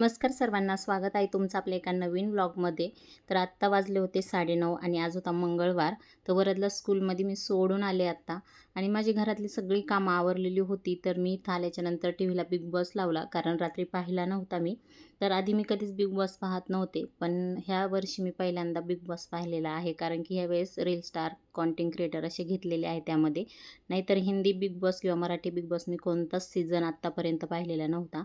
नमस्कार सर्वांना स्वागत आहे तुमचं आपल्या एका नवीन ब्लॉगमध्ये तर आत्ता वाजले होते साडेनऊ आणि आज होता मंगळवार. तर वरदला स्कूलमध्ये मी सोडून आले आत्ता आणि माझी घरातली सगळी कामं आवरलेली होती. तर मी इथं आल्याच्यानंतर टी व्हीला बिग बॉस लावला. कारण रात्री पाहिला नव्हता मी. तर आधी मी कधीच बिग बॉस पाहत नव्हते पण ह्या वर्षी मी पहिल्यांदा बिग बॉस पाहिलेला आहे कारण की ह्यावेळेस रील स्टार कॉन्टेंट क्रिएटर असे घेतलेले आहे त्यामध्ये. नाहीतर हिंदी बिग बॉस किंवा मराठी बिग बॉस मी कोणताच सीझन आत्तापर्यंत पाहिलेला नव्हता.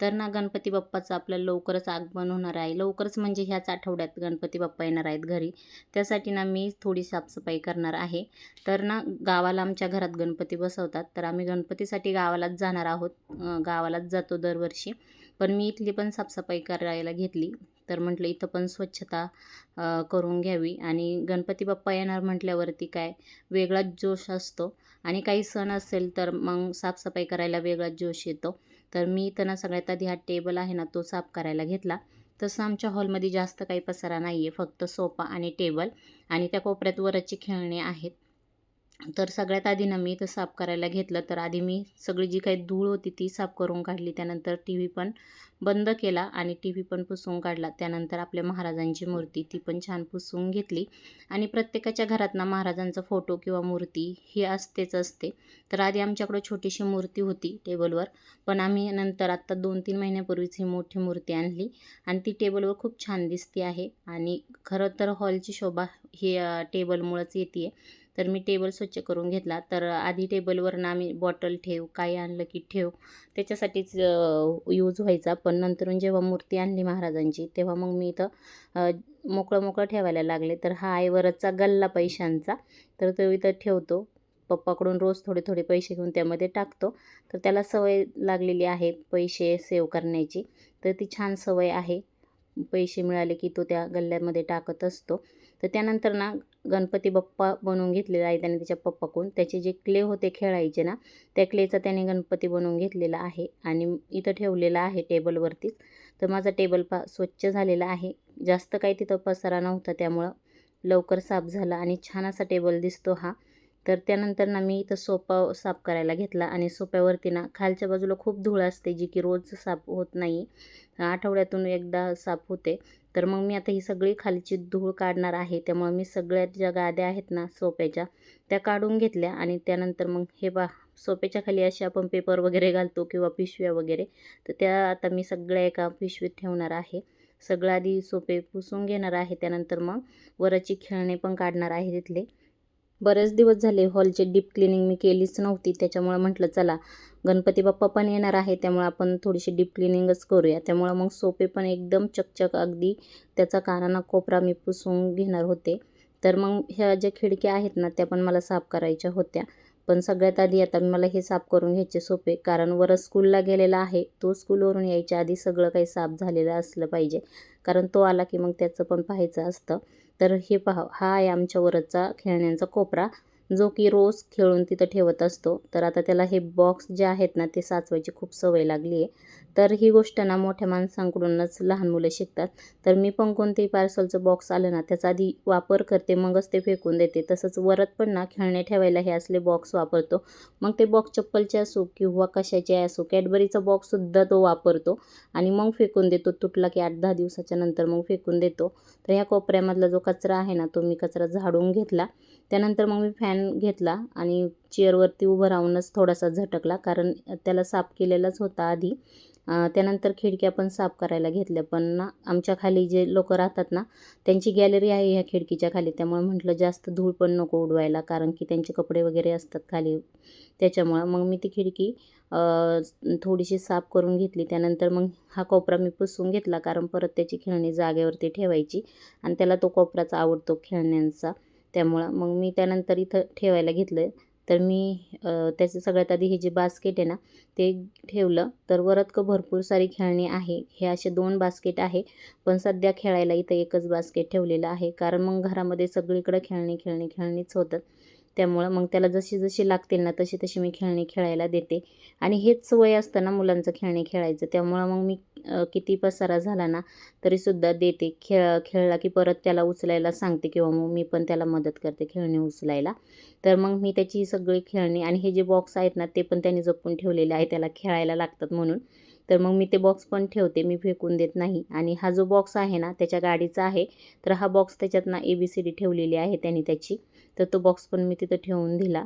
तर ना गणपती बाप्पाचं आपल्याला लवकरच आगमन होणार आहे. लवकरच म्हणजे ह्याच आठवड्यात गणपती बाप्पा येणार आहेत घरी. त्यासाठी ना मी थोडी साफसफाई करणार आहे. तर ना गावाला आमच्या घरात गणपती बसवतात. तर आम्ही गणपतीसाठी गावालाच जाणार आहोत. गावालाच जातो दरवर्षी. पण मी इथली पण साफसफाई करायला घेतली. तर म्हटलं इथं पण स्वच्छता करून घ्यावी. आणि गणपती बाप्पा येणार म्हटल्यावरती काय वेगळाच जोश असतो. आणि काही सण असेल तर मग साफसफाई करायला वेगळाच जोश येतो. तर मी इथं ना सगळ्यात आधी हा टेबल आहे ना तो साफ करायला घेतला. तसं आमच्या हॉलमध्ये जास्त काही पसारा नाही आहे फक्त सोफा आणि टेबल आणि त्या कोपऱ्यात वरची खेळणे आहेत. तर सगळ्यात आधी ना मी इथं साफ करायला घेतलं. तर आधी मी सगळी जी काही धूळ होती ती साफ करून काढली. त्यानंतर टी व्ही पण बंद केला आणि टी व्ही पण पुसून काढला. त्यानंतर आपल्या महाराजांची मूर्ती ती पण छान पुसून घेतली. आणि प्रत्येकाच्या घरात ना महाराजांचा फोटो किंवा मूर्ती ही असतेच असते. तर आधी आमच्याकडं छोटीशी मूर्ती होती टेबलवर. पण आम्ही नंतर आत्ता दोन तीन महिन्यापूर्वीच ही मोठी मूर्ती आणली. आणि ती टेबलवर खूप छान दिसते आहे. आणि खरं तर हॉलची शोभा ही टेबलमुळंच येते आहे तर मी टेबल स्वच्छ करून घेतला. तर आधी टेबलवर ना आम्ही बॉटल ठेव काही आणलं की ठेव त्याच्यासाठीच यूज व्हायचा. पण नंतरून जेव्हा मूर्ती आणली महाराजांची तेव्हा मग मी इथं मोकळं मोकळं ठेवायला लागले. तर हा आईवरचा गल्ला पैशांचा. तर तो इथं ठेवतो. पप्पाकडून रोज थोडे थोडे पैसे घेऊन त्यामध्ये टाकतो. तर त्याला सवय लागलेली आहे पैसे सेव्ह करण्याची. तर ती छान सवय आहे. पैसे मिळाले की तो त्या गल्ल्यामध्ये टाकत असतो. तर त्यानंतर ना गणपती बाप्पा बनवून घेतलेला आहे त्याने त्याच्या पप्पाकडून. त्याचे जे क्ले होते खेळायचे ना त्या क्लेचा त्याने गणपती बनवून घेतलेला आहे आणि इथं ठेवलेला आहे टेबलवरतीच तर माझा टेबल पा स्वच्छ झालेला आहे. जास्त काही तिथं पसारा नव्हता त्यामुळं लवकर साफ झाला आणि छान असा टेबल दिसतो हा. तर त्यानंतर ना मी इथं सोपा साफ करायला घेतला आणि सोप्यावरती ना खालच्या बाजूला खूप धूळ असते जी की रोज साफ होत नाही. आठवड्यातून एकदा साफ होते. तर मग मी आता ही सगळी खालची धूळ काढणार आहे. त्यामुळे मी सगळ्यात ज्या गाद्या आहेत ना सोप्याच्या त्या काढून घेतल्या आणि त्यानंतर मग हे बा सोप्याच्या खाली असे आपण पेपर वगैरे घालतो किंवा पिशव्या वगैरे तर त्या आता मी सगळ्या एका पिशवीत ठेवणार आहे. सगळं आधी सोपे पुसून घेणार आहे. त्यानंतर मग वरची खेळणे पण काढणार आहे तिथले. बरेच दिवस झाले हॉलचे डीप क्लिनिंग मी केलीच नव्हती त्याच्यामुळं म्हटलं चला गणपती बाप्पा पण येणार आहे त्यामुळं आपण थोडीशी डीप क्लिनिंगच करूया. त्यामुळं मग सोपे पण एकदम चकचक अगदी त्याचा कानाना कोपरा मी पुसून घेणार होते. तर मग ह्या ज्या खिडक्या आहेत ना त्या पण मला साफ करायच्या होत्या. पण सगळ्यात आधी आता मला हे साफ करून घ्यायचे सोपे कारण वर स्कूलला गेलेला आहे तो स्कूलवरून यायच्या आधी सगळं काही साफ झालेलं असलं पाहिजे. कारण तो आला की मग त्याचं पण पाहायचं असतं. तर हे पहा हा आहे आमच्या वरचा खेळण्यांचा कोपरा जो की रोज खेळून तिथं ठेवत असतो. तर आता त्याला हे बॉक्स जे आहेत ना ते साचवायची खूप सवय लागली आहे. तर ही गोष्ट ना मोठ्या माणसांकडूनच लहान मुलं शिकतात. तर मी पण कोणतेही पार्सलचं बॉक्स आलं ना त्याचा आधी वापर करते मगच ते फेकून देते. तसंच वरत पण ना खेळणे ठेवायला हे असले बॉक्स वापरतो. मग ते बॉक्स चप्पलचे असो किंवा कशाचे असो कॅडबरीचा बॉक्ससुद्धा तो वापरतो आणि मग फेकून देतो. तुटला की आठ दहा दिवसाच्या नंतर मग फेकून देतो. तर ह्या कोपऱ्यामधला जो कचरा आहे ना तो मी कचरा झाडून घेतला. त्यानंतर मग मी फॅन घेतला आणि चेअरवरती उभं राहूनच थोडासा झटकला कारण त्याला साफ केलेलाच होता आधी. त्यानंतर खिडक्या पण साफ करायला घेतल्या. पण ना आमच्या खाली जे लोक राहतात ना त्यांची गॅलरी आहे ह्या खिडकीच्या खाली. त्यामुळे म्हटलं जास्त धूळ पण नको उडवायला कारण की त्यांचे कपडे वगैरे असतात खाली. त्याच्यामुळं मग मी ती खिडकी थोडीशी साफ करून घेतली. त्यानंतर मग हा कोपरा मी पुसून घेतला कारण परत त्याची खेळणी जागेवरती ठेवायची आणि त्याला तो कोपराचा आवडतो खेळण्यांचा. त्यामुळं मग मी त्यानंतर इथं ठेवायला घेतलं तर मी त्याचं सगळ्यात आधी हे जे बास्केट आहे ना ते ठेवलं. तर वरत क भरपूर सारी खेळणी आहे. हे असे दोन बास्केट आहे. पण सध्या खेळायला इथं एकच बास्केट ठेवलेलं आहे. कारण मग घरामध्ये सगळीकडं खेळणी खेळणी खेळणीच होतात. त्यामुळं मग त्याला जशी जशी लागतील ना तशी तशी मी खेळणी खेळायला देते. आणि हेच सवय असतं ना मुलांचं खेळणी खेळायचं. त्यामुळं मग मी किती पसारा झाला ना तरीसुद्धा देते. खेळ खेळला की परत त्याला उचलायला सांगते किंवा मग मी पण त्याला मदत करते खेळणी उचलायला. तर मग मी त्याची सगळी खेळणी आणि हे जे बॉक्स आहेत ना ते पण त्यांनी जपून ठेवलेले आहे. त्याला खेळायला लागतात म्हणून. तर मग मी ते बॉक्स पण ठेवते मी फेकून देत नाही. आणि हा जो बॉक्स आहे ना त्याच्या गाडीचा आहे तर हा बॉक्स त्याच्यात ना ए बी सी डी ठेवलेली आहे त्यांनी त्याची. तर तो बॉक्स पण मी तिथं ठेवून दिला.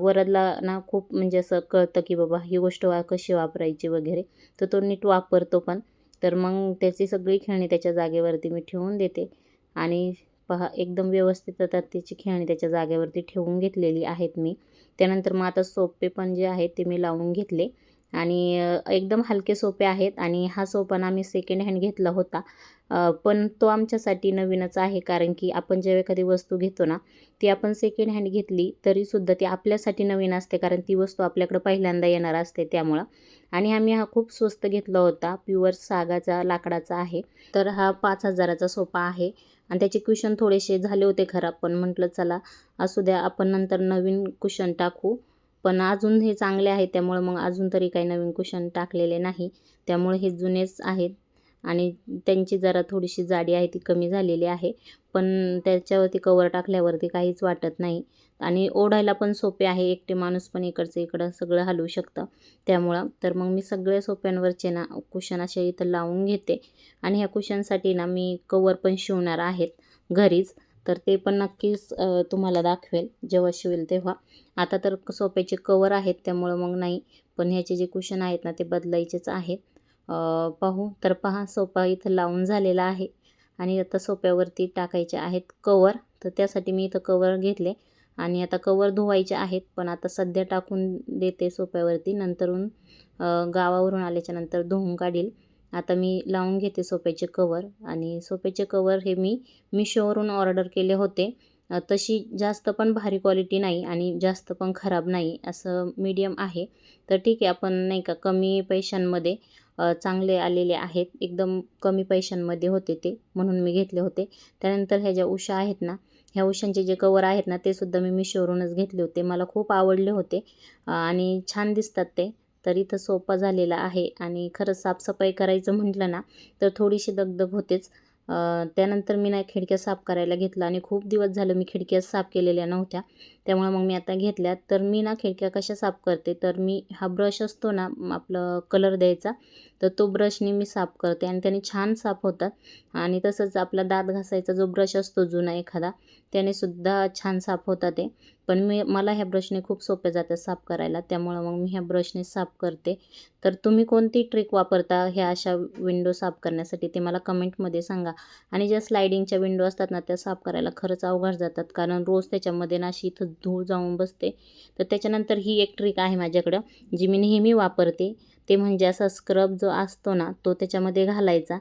वरदला ना खूप म्हणजे असं कळतं की बाबा ही गोष्ट वा कशी वापरायची वगैरे. तर तो नीट वापरतो पण. तर मग त्याची सगळी खेळणी त्याच्या जागेवरती मी ठेवून देते. आणि पहा एकदम व्यवस्थित आता त्याची खेळणी त्याच्या जागेवरती ठेवून घेतलेली आहेत मी. त्यानंतर मग आता सोपे पण जे आहेत ते मी लावून घेतले. आणि एकदम हलके सोपे आहेत आणि हा सोपा ना मी सेकंड हँड घेतला होता. पण तो आमच्यासाठी नवीनच आहे कारण की आपण जेव्हा एखादी वस्तू घेतो ना ती आपण सेकंड हँड घेतली तरीसुद्धा ती आपल्यासाठी नवीन असते कारण ती वस्तू आपल्याकडे पहिल्यांदा येणार असते त्यामुळं. आणि आम्ही हा खूप स्वस्त घेतला होता प्युअर सागाचा लाकडाचा आहे. तर हा पाच हजाराचा सोफा आहे. आणि त्याचे कुशन थोडेसे झाले होते खराब पण म्हटलं चला असू द्या आपण नंतर नवीन कुशन टाकू. पण अजून हे चांगले आहे त्यामुळे मग अजून तरी काही नवीन कुशन टाकलेले नाही. त्यामुळे हे जुनेच आहेत आणि त्यांची जरा थोडीशी जाडी आहे ती कमी झालेली आहे. पण त्याच्यावरती कवर टाकल्यावरती काहीच वाटत नाही. आणि ओढायला पण सोपे आहे एकटे माणूस पण इकडचं इकडं सगळं हलवू शकतं. त्यामुळं तर मग मी सगळ्या सोप्यांवरचे ना कुशन असे इथं लावून घेते. आणि ह्या कुशनसाठी ना मी कवर पण शिवणार आहेत घरीच. तर ते पण नक्कीच तुम्हाला दाखवेल जेव्हा शिवेल तेव्हा. आता तर सोप्याचे कवर आहेत त्यामुळं मग नाही. पण ह्याचे जे कुशन आहेत ना ते बदलायचेच आहेत. पाहू. तर पहा सोपा इथं लावून झालेला आहे. आणि आता सोप्यावरती टाकायचे आहेत कवर तर त्यासाठी मी इथं कवर घेतले. आणि आता कवर धुवायचे आहेत. पण आता सध्या टाकून देते सोप्यावरती नंतरून गावावरून आल्याच्यानंतर धुवून काढील. आता मी लावून घेते सोप्याचे कवर आणि सोप्याचे कवर हे मी मिशोवरून ऑर्डर केले होते. तशी जास्त पण भारी क्वालिटी नाही आणि जास्त पण खराब नाही असं मीडियम आहे. तर ठीक आहे आपण नाही का कमी पैशांमध्ये चांगले आलेले आहेत. एकदम कमी पैशांमध्ये होते ते म्हणून मी घेतले होते. त्यानंतर ह्या ज्या उषा आहेत ना ह्या उशांचे जे कवर आहेत ना ते सुद्धा मी मिशोवरूनच घेतले होते. मला खूप आवडले होते आणि छान दिसतात ते. तर इथं सोपा झालेला आहे आणि खरंच साफसफाई करायचं म्हटलं ना तर थोडीशी दगदग होतेच. त्यानंतर मी ना खिडक्या साफ करायला घेतला आणि खूप दिवस झालं मी खिडक्या साफ केलेल्या नव्हत्या. त्यामुळे मग मी आता घेतल्या तर मी ना खिडक्या कशा साफ करते? तर मी हा ब्रश असतो ना आपलं कलर द्यायचा. तर तो ब्रशने मी साफ करते आणि त्याने छान साफ होतात. आणि तसंच आपला दात घासायचा जो ब्रश असतो जुना एखादा त्याने सुद्धा छान साफ होतात ते. पण मी मला ह्या ब्रशने खूप सोप्या जातात साफ करायला. त्यामुळं मग मी ह्या ब्रशने साफ करते. तर तुम्ही कोणती ट्रिक वापरता ह्या अशा विंडो साफ करण्यासाठी ते मला कमेंटमध्ये सांगा. आणि ज्या स्लायडिंगच्या विंडो असतात ना त्या साफ करायला खरंच अवघड जातात. कारण रोज त्याच्यामध्ये ना अशी इथं धूळ जाऊन बसते. तर त्याच्यानंतर ही एक ट्रिक आहे माझ्याकडं जी मी नेहमी वापरते. ते म्हणजे असा स्क्रब जो असतो ना तो त्याच्यामध्ये घालायचा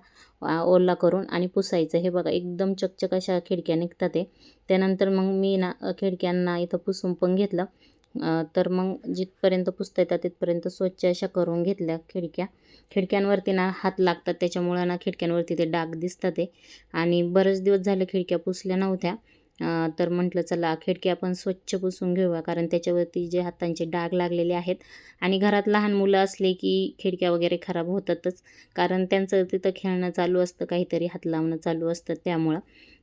ओला करून आणि पुसायचं. हे बघा एकदम चकचक अशा खिडक्या निघतात ते त्यानंतर मग मी ना खिडक्यांना इथं पुसून पण घेतलं. तर मग जिथपर्यंत पुसता येतात तिथपर्यंत स्वच्छ अशा करून घेतल्या खिडक्या. खिडक्यांवरती ना हात लागतात त्याच्यामुळं ना खिडक्यांवरती ते डाग दिसतात ते आणि बरेच दिवस झाले खिडक्या पुसल्या नव्हत्या. तर म्हटलं चला खिडकी आपण स्वच्छ पुसून घेऊया कारण त्याच्यावरती जे हातांचे डाग लागलेले आहेत आणि घरात लहान मुलं असले की खिडक्या वगैरे खराब होतातच कारण त्यांचं तिथं खेळणं चालू असतं काहीतरी हात लावणं चालू असतं त्यामुळं.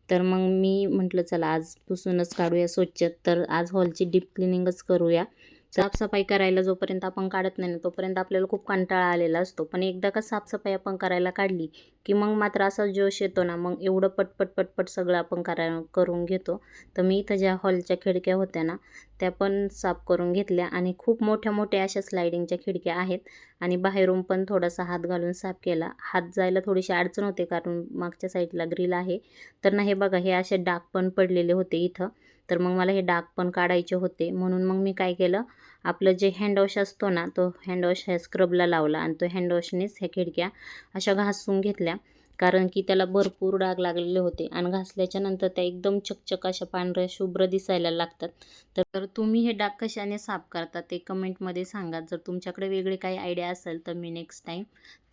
तर मग मी म्हटलं चला आज पुसूनच काढूया स्वच्छ तर आज हॉलची डीप क्लिनिंगच करूया. साफसफाई करायला जोपर्यंत आपण काढत नाही ना तोपर्यंत आपल्याला खूप कंटाळा आलेला असतो. पण एकदा का साफसफाई आपण करायला काढली की मग मात्र असा जोश येतो ना मग एवढं पटपट पटपट सगळं आपण करा करून घेतो. तर मी इथं ज्या हॉलच्या खिडक्या होत्या ना त्या पण साफ करून घेतल्या आणि खूप मोठ्या मोठ्या अशा स्लायडिंगच्या खिडक्या आहेत आणि बाहेरून पण थोडासा हात घालून साफ केला. हात जायला थोडीशी अडचण होते कारण मागच्या साईडला ग्रिल आहे. तर ना हे बघा हे असे डाग पण पडलेले होते इथं. तर मग मला हे डाग पण काढायचे होते. म्हणून मग मी काय केलं आपलं जे हँडवॉश असतो ना तो हँडवॉश ह्या स्क्रबला लावला आणि तो हँडवॉशनेच ह्या खिडक्या अशा घासून घेतल्या. कारण की त्याला भरपूर डाग लागलेले होते आणि घासल्याच्या नंतर त्या एकदम चकचक अशा पांढऱ्या शुभ्र दिसायला लागतात. तर तुम्ही हे डाग कशाने साफ करता ते कमेंटमध्ये सांगा. जर तुमच्याकडे वेगळी काही आयडिया असेल तर मी नेक्स्ट टाईम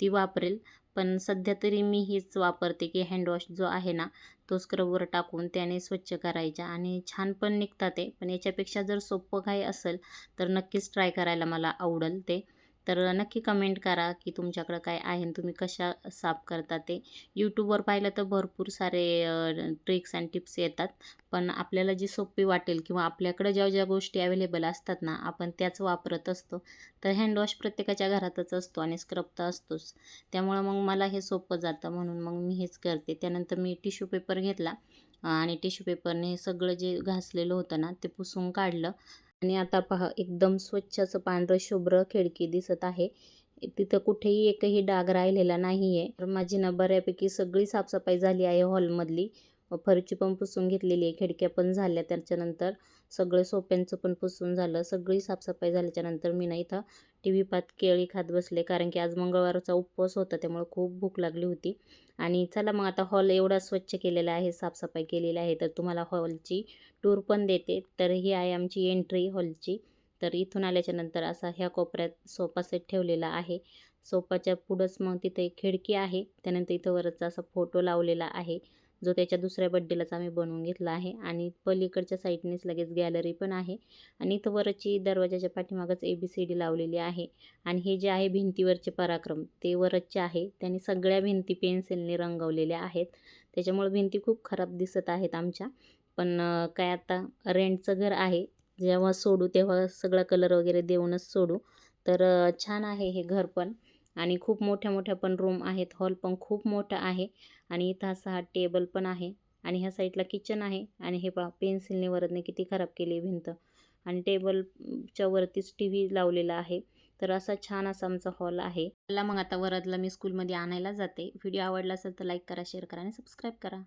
ती वापरेल. पण सध्या तरी मी हीच वापरते की हँडवॉश जो आहे ना तो स्क्रबवर टाकून त्याने स्वच्छ करायच्या आणि छान पण निघतात ते. पण याच्यापेक्षा जर सोपं काही असेल तर नक्कीच ट्राय करायला मला आवडेल ते. तर नक्की कमेंट करा की तुमच्याकडं काय आहे आणि तुम्ही कशा साफ करता ते. यूट्यूबवर पाहिलं तर भरपूर सारे ट्रिक्स अँड टिप्स येतात. पण आपल्याला जी सोपी वाटेल किंवा आपल्याकडं ज्या ज्या गोष्टी अवेलेबल असतात ना आपण त्याच वापरत असतो. तर हँडवॉश प्रत्येकाच्या घरातच असतो आणि स्क्रब तर असतोच. त्यामुळं मग मला हे सोपं जातं म्हणून मग मी हेच करते. त्यानंतर मी टिश्यू पेपर घेतला. आणि टिश्यू पेपरने हे सगळं जे घासलेलं होतं ना ते पुसून काढलं. आणि आता पहा एकदम स्वच्छ असं पांढरं शुभ्र खिडकी दिसत आहे. तिथं कुठेही एकही डाग राहिलेला नाही आहे तर माझी ना बऱ्यापैकी सगळी साफसफाई झाली आहे हॉलमधली. फरची पण पुसून घेतलेली आहे खिडक्या पण झाल्या त्याच्यानंतर सगळं सोप्यांचं पण पुसून झालं सगळी साफसफाई झाल्याच्यानंतर मी ना इथं टी व्ही पात केळी खात बसले कारण की आज मंगळवारचा उपवास होता त्यामुळं खूप भूक लागली होती. आणि चला मग आता हॉल एवढा स्वच्छ केलेला आहे साफसफाई केलेली आहे तर तुम्हाला हॉलची टूर पण देते तर ही आहे आमची एंट्री हॉलची. तर इथून आल्याच्यानंतर असा ह्या कोपऱ्यात सोफा सेट ठेवलेला आहे. सोफाच्या पुढंच मग तिथे एक खिडकी आहे त्यानंतर इथं वरचा असा फोटो लावलेला आहे. जो त्याच्या दुसऱ्या बड्डेलाच आम्ही बनवून घेतला आहे. आणि पलीकडच्या साईडनेच लगेच गॅलरी पण आहे. आणि इथं वरची दरवाजाच्या पाठीमागच ए बी सी डी लावलेली आहे. आणि हे जे आहे भिंतीवरचे पराक्रम ते वरचे आहे. त्यांनी सगळ्या भिंती पेन्सिलने रंगवलेल्या आहेत. त्याच्यामुळे भिंती खूप खराब दिसत आहेत आमच्या. पण काय आता रेंटचं घर आहे. जेव्हा सोडू तेव्हा सगळा कलर वगैरे देऊनच सोडू. तर छान आहे हे घर पण. आणि खूप मोठ्या मोठ्या पण रूम आहेत. हॉल पण खूप मोठा आहे आणि इथं असा हा टेबल पण आहे आणि ह्या साईडला किचन आहे आणि हे पा पेन्सिलने वरदने किती खराब केली भिंत. आणि टेबलच्या वरतीच टी व्ही लावलेला आहे. तर असा छान असा आमचा हॉल आहे. मला मग आता वरदला मी स्कूलमध्ये आणायला जाते. व्हिडिओ आवडला असेल तर लाईक करा शेअर करा आणि सबस्क्राईब करा.